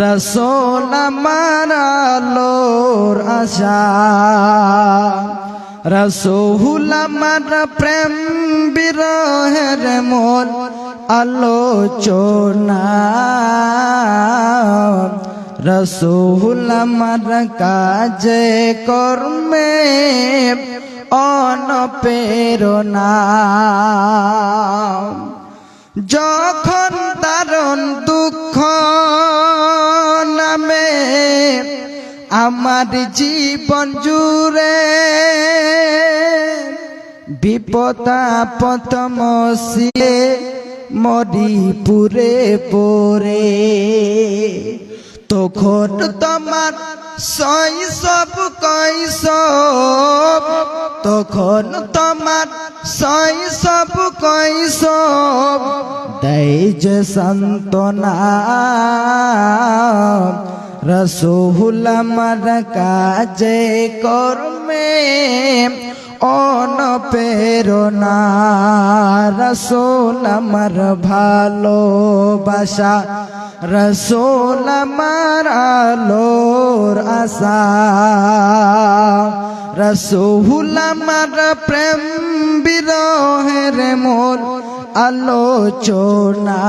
রসোল আমার আলোর আশা। রসুল আমার প্রেম বিরহের মোল আলোচনা। রসুল আমার কাজে কর্মে অনপেরনা যখন দারুণ দুঃখ আমার জীবন জুড়ে বিপদাপদ মসিয়ে মরি পুরে পরে তখন তোমার শৈশব কৈশব তখন তোমার শৈশব কৈশব দেয় যে সান্ত্বনা। রসুল আমার কাজে কর্মে অনপেরনা। রসুল আমার ভালোবাসা। রসুল আমার আলোর আশা। রসুল আমার প্রেম বিরহের মোর আলোচনা।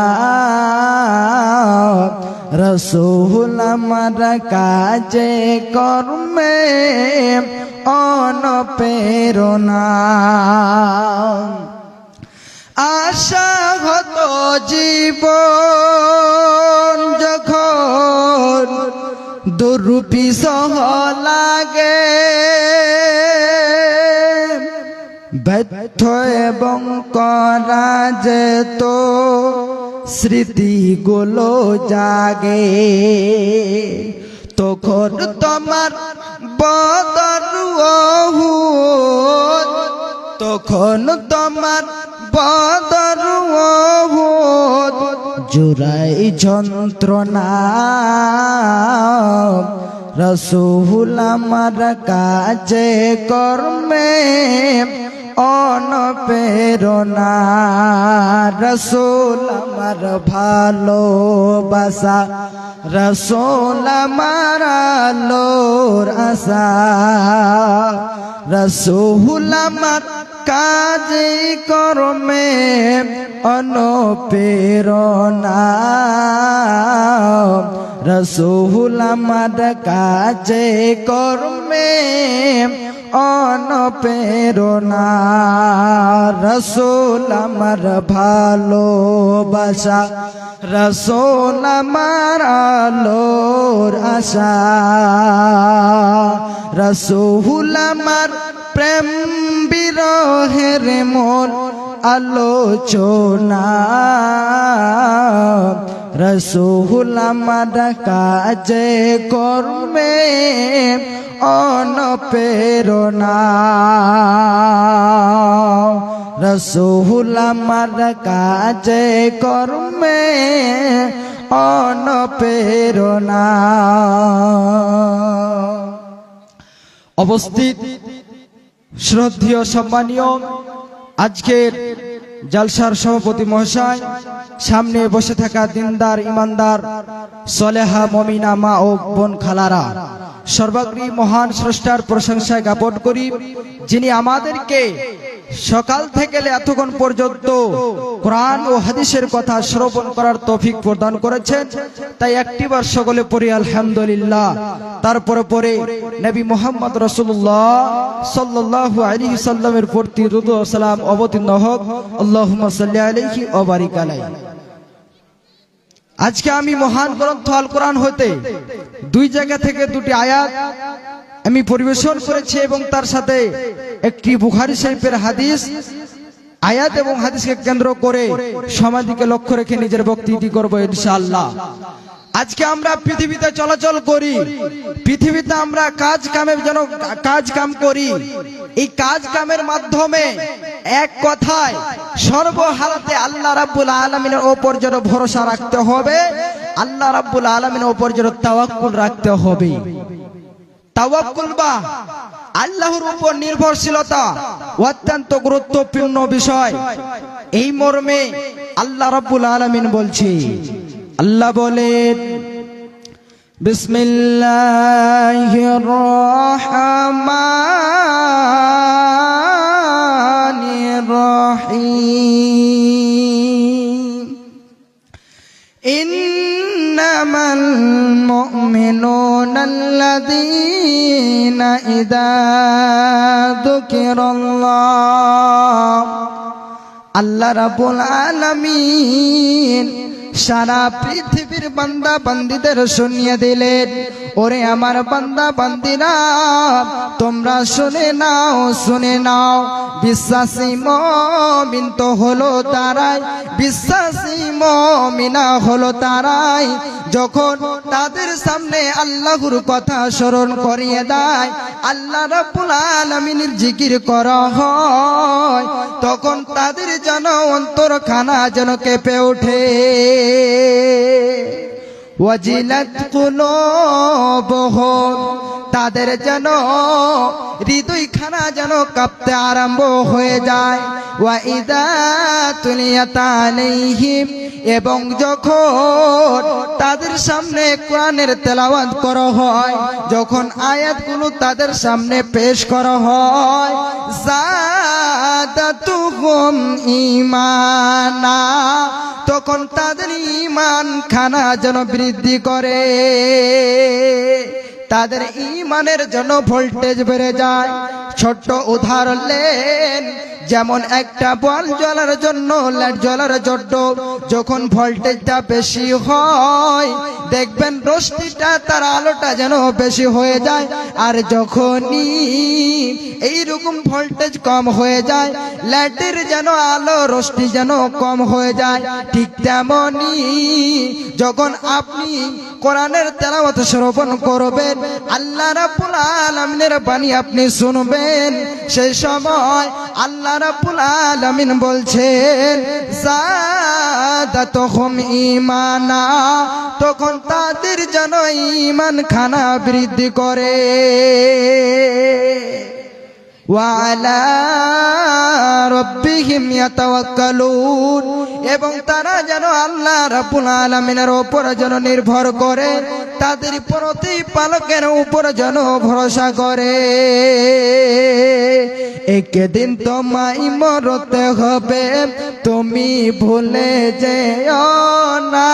রসুল আমার কাজে কর্মে অনপেরনা আশা হত জীবন যখন দুরূপী সহ লাগে। ব্যর্থ এবং করা যেত। স্মৃতিগুলো জাগে। তখন তোমার ওহুদ, তখন তোমার ওহুদ, জুড়াই যন্ত্রণা। রসুল আমার কাজে কর্মে অনপেরনা রসুল আমার ভালোবাসা। রসুল আমার আলোর আশা। রসুল আমার কাজে কর্মে অনুপ্রেরণা রসুল আমার কাজে কর্মে অনুপ্রেরণা রসুল আমার ভালোবাসা। রসুল আমার আলোর আশা। রসুল আমার প্রেম বিরহের মন আলোচনা। রসুল আমার কাজে কর্মে অনপেরনা। রসুল আমার কাজে কর্মে অনপেরনা। অবস্থিত শ্রদ্ধীয় সম্মানীয় আজকের জালসার সভাপতি মহাশয়, সামনে বসে থাকা দিনদার, ইমানদার, সলেহা মমিনা মা ও বোন খালারা। সর্বাগ্রী মহান স্রষ্টার প্রশংসায় জ্ঞাপন করি, যিনি আমাদেরকে সকাল থেকে এতক্ষণ পর্যন্ত কোরআন ও হাদিসের কথা শ্রবণ করার তৌফিক প্রদান করেছেন। তাই একটিবার সকলে পড়ি, আলহামদুলিল্লাহ। তারপরে পরে নবী মোহাম্মদ রসুল্লাহ সাল্লাল্লাহু আলাইহি সাল্লামের প্রতি রুদু ও সালাম অবতীর্ণ হোক। আল্লাহুম্মা সাল্লি আলাইহি ওয়া বারিক আলাইহি। আজকে আমি মহান গ্রন্থ আল কোরআন হতে দুই জায়গা থেকে দুটি আয়াত আমি পরিবেশন করেছি এবং তার সাথে একটি বুখারি শরীফের হাদিস, আয়াত এবং হাদিসকে কেন্দ্র করে সমাধিকে লক্ষ্য রেখে নিজের বক্তৃতি করব ইনশাআল্লাহ। আজকে আমরা পৃথিবীতে চলাচল করি। পৃথিবীতে আমরা কাজ কামের যেন কাজ কাম করি। এই কাজ কামের মাধ্যমে এক কথায় সর্বহালাতে আল্লাহ রাব্বুল আলমিনের ওপর যেন ভরসা রাখতে হবে। আল্লাহ রাব্বুল আলমিনের ওপর যেন তাওয়াক্কুল রাখতে হবে। তাওয়াক্কুল বা আল্লাহর উপর নির্ভরশীলতা অত্যন্ত গুরুত্বপূর্ণ বিষয়। এই মর্মে আল্লাহ রাব্বুল আলামিন বলছে আল্লাহ বলেন বিসমিল্লাহির রহমানির রহিম। ইন্নামাল মুমিনুনা আল্লাযীনা ইযা যুকিরাল্লাহ। আল্লাহ রাব্বুল আলামিন সারা পৃথিবীর বান্দা বান্দিদের শুনিয়ে দিলেন ওরে আমার বান্দা বান্দিরা তোমরা শুনে নাও শুনে নাও। বিশ্বাসী মমিন তো হলো তারাই, বিশ্বাসী মমিনা হলো তারাই। যখন তাদের সামনে আল্লাহর কথা স্মরণ করিয়ে দেয়, আল্লাহ রাব্বুল জিকির করা হয়, তখন তাদের যেন অন্তরখানা যেন কেঁপে ওঠে। ওয়াজিলাত কুলুবুহুম তাদের যেন হৃদয়খানা যেন কাঁপতে আরম্ভ হয়ে যায়। ওয়া ইদা তুলিয়াত আলাইহিম, এবং যখন তাদের সামনে কোরআনের তেলাওয়াত করা হয়, যখন আয়াতগুলো তাদের সামনে পেশ করা হয় জাদাতুহুম ইমানা তখন তাদের ইমান খানা যেন বৃদ্ধি করে। তাদের ইমানের জন্য ভোল্টেজ বেড়ে যায়। ছোট্ট উদাহরণ যেমন একটা বল জ্বলার জন্য, লাইট জ্বলার জন্য, যখন ভোল্টেজটা বেশি হয়, দেখবেন রশ্মিটা তার আলোটা যেন বেশি হয়ে যায়, আর যখনই এইরকম ভোল্টেজ কম হয়ে যায়, লাইটের যেন আলো, রশ্মি যেন কম হয়ে যায়, ঠিক তেমনই যখন আপনি কোরআনের তেলাওয়াত শ্রবণ করবেন। আল্লাহ রাব্বুল আলামিনের বাণী আপনি শুনবেন। সেই সময় আল্লাহ রাব্বুল আলামিন বলছেন, জাদাতুহুম ঈমানা। তখন তাদের যেন ঈমান খানা বৃদ্ধি করে। এবং তারা যেন আল্লাহ রাব্বুল আলামিনের উপর যেন নির্ভর করে, তাদের প্রতি পালকের উপর যেন ভরসা করে। একদিন তোমায় মরতে হবে, তুমি ভুলে যেও না।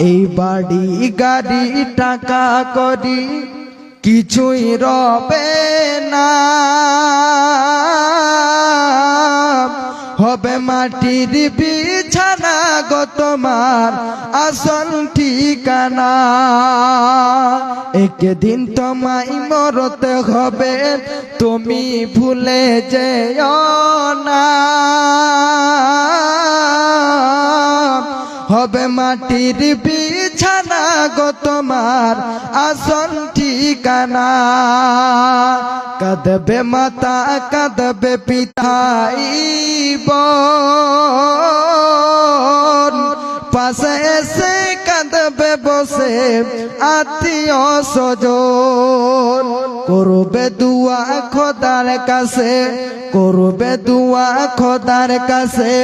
এই বাড়ি গাড়ি টাকা করি, কিছুই রবে না। হবে মাটির বিছানা গো তোমার আসল ঠিকানা। একদিন তোমায় মরতে হবে, তুমি ভুলে যেও না। হবে মাটির বিছানা গো তোমার আসল ঠিকানা। কাঁদবে মাতা, কাঁদবে পিতাই বোন। পাশে এসে কাঁদবে বসে আত্মীয় স্বজন। করবে দুয়া খোদার কাছে, করবে দুয়া খোদার কাছে।